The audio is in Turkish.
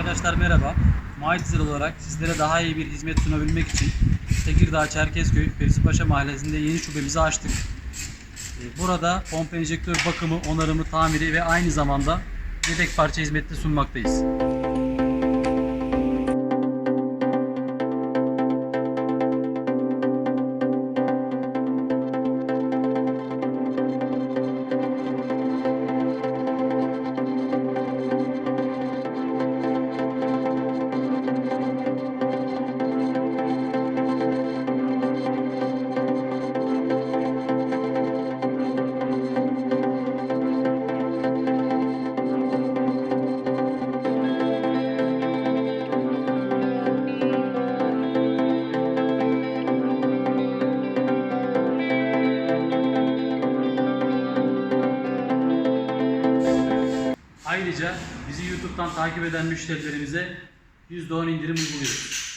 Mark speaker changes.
Speaker 1: Arkadaşlar merhaba. Maitzer olarak sizlere daha iyi bir hizmet sunabilmek için Tekirdağ Çerkezköy Ferisipaşa Mahallesi'nde yeni şubemizi açtık. Ee, Burada pompa enjektör bakımı, onarımı, tamiri ve aynı zamanda yedek parça hizmeti sunmaktayız. Ayrıca bizi YouTube'dan takip eden müşterilerimize %10 indirim uyguluyoruz.